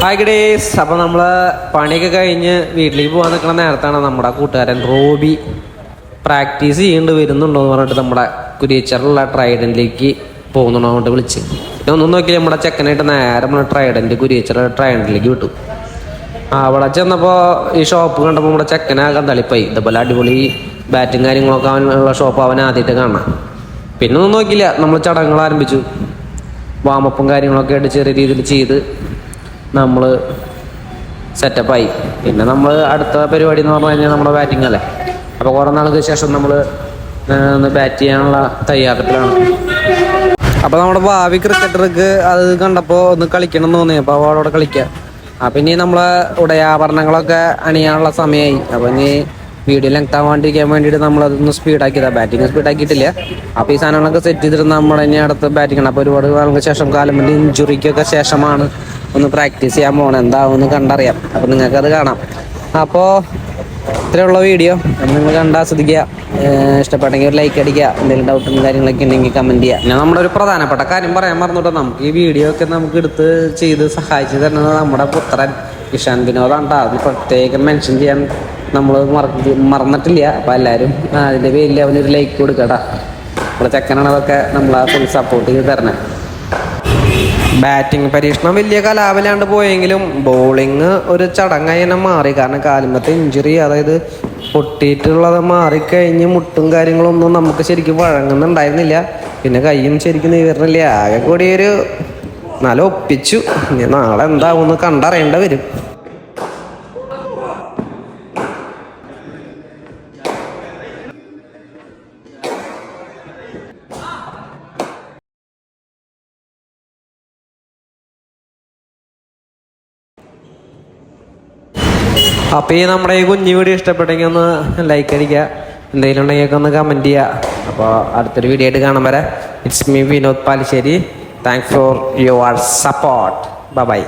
Hi ഗഡേസ് അപ്പോൾ നമ്മൾ പണിയൊക്കെ കഴിഞ്ഞ് വീട്ടിലേക്ക് പോകാൻ നിൽക്കുന്ന നേരത്താണ് നമ്മുടെ കൂട്ടുകാരൻ റോബി പ്രാക്ടീസ് ചെയ്യേണ്ടി വരുന്നുണ്ടോ എന്ന് പറഞ്ഞിട്ട് നമ്മുടെ കുരിയച്ചറിലുള്ള ട്രൈഡന്റിലേക്ക് പോകുന്നുണ്ടോ അങ്ങോട്ട് വിളിച്ച്. പിന്നെ ഒന്നും നോക്കിയില്ല നമ്മുടെ ചെക്കനായിട്ട് നേരെ നമ്മൾ ട്രൈഡന്റ് കുരിയച്ചറ ട്രൈഡന്റിലേക്ക് വിട്ടു. അവിടെ ചെന്നപ്പോൾ ഈ ഷോപ്പ് കണ്ടപ്പോൾ നമ്മുടെ ചെക്കനാകാൻ തളിപ്പായി ഇതുപോലെ അടിപൊളി ബാറ്റും കാര്യങ്ങളൊക്കെ അവനുള്ള ഷോപ്പ് അവൻ ആദ്യമായിട്ട് കാണാം. പിന്നെ ഒന്നും നോക്കിയില്ല നമ്മൾ ചടങ്ങുകൾ ആരംഭിച്ചു. വാമപ്പും കാര്യങ്ങളൊക്കെ ആയിട്ട് ചെറിയ രീതിയിൽ ചെയ്ത് നമ്മൾ സെറ്റപ്പായി പിന്നെ നമ്മൾ അടുത്ത പരിപാടി എന്ന് പറഞ്ഞു കഴിഞ്ഞാൽ നമ്മുടെ ബാറ്റിംഗ് അല്ലേ? അപ്പോൾ കുറേ നാൾക്ക് ശേഷം നമ്മൾ ഒന്ന് ബാറ്റ് ചെയ്യാനുള്ള തയ്യാറെടുപ്പിലാണ്. അപ്പോൾ നമ്മുടെ ഭാവി ക്രിക്കറ്റർക്ക് അത് കണ്ടപ്പോൾ ഒന്ന് കളിക്കണം എന്ന് തോന്നി. അപ്പോൾ അവളോട് കളിക്കാം. അപ്പം ഇനി നമ്മളെ ഉടയാഭരണങ്ങളൊക്കെ അണിയാനുള്ള സമയമായി അപ്പോൾ ഇനി വീഡിയോ ലെങ്ത് ആവാണ്ടിരിക്കാൻ വേണ്ടിയിട്ട് നമ്മൾ നമ്മളതൊന്ന് സ്പീഡാക്കിയതാണ് ബാറ്റിംഗ് സ്പീഡാക്കിയിട്ടില്ല അപ്പോൾ ഈ സാധനങ്ങളൊക്കെ സെറ്റ് ചെയ്തിട്ട് നമ്മൾ ഇനി അടുത്ത് ബാറ്റിംഗ് ആണ്. അപ്പോൾ ഒരുപാട് കാലങ്ങൾക്ക് ശേഷം കാലം ഇഞ്ചുറിക്കൊക്കെ ശേഷമാണ് ഒന്ന് പ്രാക്ടീസ് ചെയ്യാൻ പോകണം എന്താവുമെന്ന് കണ്ടറിയാം. അപ്പോൾ നിങ്ങൾക്കത് കാണാം. അപ്പോൾ ഇത്രയുള്ള വീഡിയോ. നിങ്ങൾ കണ്ട് ആസ്വദിക്കുക ഇഷ്ടപ്പെട്ടെങ്കിൽ ഒരു ലൈക്ക് അടിക്കുക. എന്തെങ്കിലും ഡൗട്ടും കാര്യങ്ങളൊക്കെ ഉണ്ടെങ്കിൽ കമന്റ് ചെയ്യുക. പിന്നെ നമ്മുടെ ഒരു പ്രധാനപ്പെട്ട കാര്യം പറയാൻ മറന്നുട്ടോ. നമുക്ക് ഈ വീഡിയോ ഒക്കെ നമുക്ക് എടുത്ത് ചെയ്ത് സഹായിച്ചു തരുന്നത് നമ്മുടെ പുത്രൻ ഇഷാൻ വിനോദാണ്. അത് പ്രത്യേകം മെൻഷൻ ചെയ്യാൻ നമ്മൾ മറന്നിട്ടില്ല. അപ്പം എല്ലാവരും അതിന്റെ പേരിൽ അവനൊരു ലൈക്ക് കൊടുക്കട്ടാ നമ്മുടെ ചെക്കനാണ് അതൊക്കെ നമ്മളെ ഫുൾ സപ്പോർട്ട് ചെയ്ത് തരണേ. ബാറ്റിംഗ് പരീക്ഷണം വലിയ കലാപിലാണ്ട് പോയെങ്കിലും ബോളിങ് ഒരു ചടങ്ങായി തന്നെ മാറി. കാരണം കാലിമത്തെ ഇഞ്ചുറി അതായത് പൊട്ടിയിട്ടുള്ളത് മാറിക്കഴിഞ്ഞ് മുട്ടും കാര്യങ്ങളൊന്നും നമുക്ക് ശരിക്കും വഴങ്ങുന്നുണ്ടായിരുന്നില്ല. പിന്നെ കൈയും ശരിക്കും നീവരുന്നില്ല ആകെ കൂടി ഒരു നല്ല ഒപ്പിച്ചു. ഇനി നാളെ എന്താവുമെന്ന് കണ്ടറിയേണ്ട വരും. അപ്പോൾ ഈ നമ്മുടെ ഈ കുഞ്ഞു വീഡിയോ ഇഷ്ടപ്പെട്ടെങ്കിൽ ഒന്ന് ലൈക്ക് അടിക്കുക. എന്തെങ്കിലും ഉണ്ടെങ്കിൽ ഒന്ന് കമന്റ് ചെയ്യുക. അപ്പോൾ അടുത്തൊരു വീഡിയോ ആയിട്ട് കാണാൻ വരെ. It's me Vinod Palissery. Thanks for your support bye